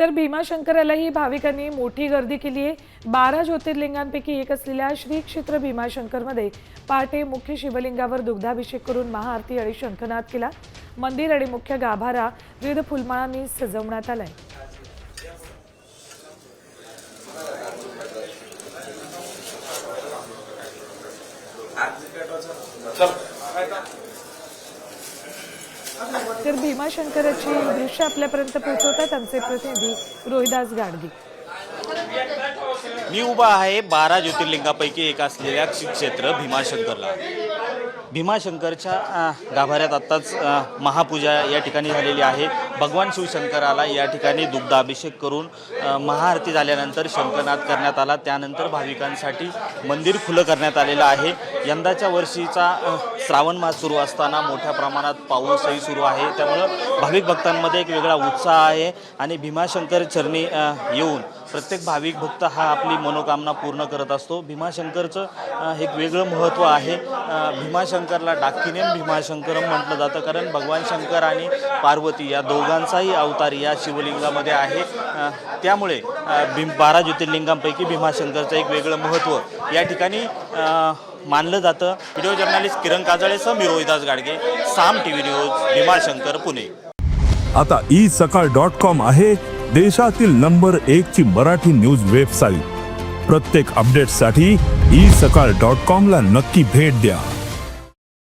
तर भीमाशंकरालाही भाविकांनी मोठी गर्दी केली आहे. बारा ज्योतिर्लिंगांपैकी एक असलेल्या श्री क्षेत्र भीमाशंकरमध्ये पहाटे मुख्य शिवलिंगावर दुग्धाभिषेक करून महाआरती आणि शंखनाद केला. मंदिर आणि मुख्य गाभारा विविध फुलमाळांनी सजवण्यात आलाय. तर भीमाशंकराची दृश्य आपल्यापर्यंत पोहोचवतात आमचे प्रतिनिधी रोहिदास गाडगी. मी उभा आहे बारा ज्योतिर्लिंगापैकी एक असलेल्या क्षेत्र भीमाशंकरला. भीमाशंकरच्या गाभाऱ्यात आत्ताच महापूजा या ठिकाणी झालेली आहे. भगवान शिवशंकराला या ठिकाणी दुग्धाभिषेक करून महाआरती झाल्यानंतर शंकनाद करण्यात आला. त्यानंतर भाविकांसाठी मंदिर खुलं करण्यात आलेलं आहे. यंदाच्या वर्षीचा श्रावण मास सुरू असताना मोठ्या प्रमाणात पाऊसही सुरू आहे. त्यामुळं भाविक भक्तांमध्ये एक वेगळा उत्साह आहे आणि भीमाशंकर चरणी येऊन प्रत्येक भाविक भक्त हा आपली मनोकामना पूर्ण करत असतो. भीमाशंकरचं एक वेगळं महत्त्व आहे. भीमाशंकरला डाकिनेम भीमाशंकरम म्हटलं जातं. कारण भगवान शंकर आणि पार्वती या दोघांचाही अवतार या शिवलिंगामध्ये आहे. त्यामुळे भीम बारा ज्योतिर्लिंगांपैकी भीमाशंकरचं एक वेगळं महत्त्व. या ठिकाणी मानलं जातं. व्हिडिओ जर्नलिस्ट किरण काजळेसह मी Rohidas Gadge Saam T V news Bhimashankar Pune. आता ई सकाळ डॉट कॉम आहे देशातील नंबर एक ची मराठी न्यूज वेबसाईट. प्रत्येक अपडेटसाठी ई सकाळ डॉट कॉमला नक्की भेट द्या.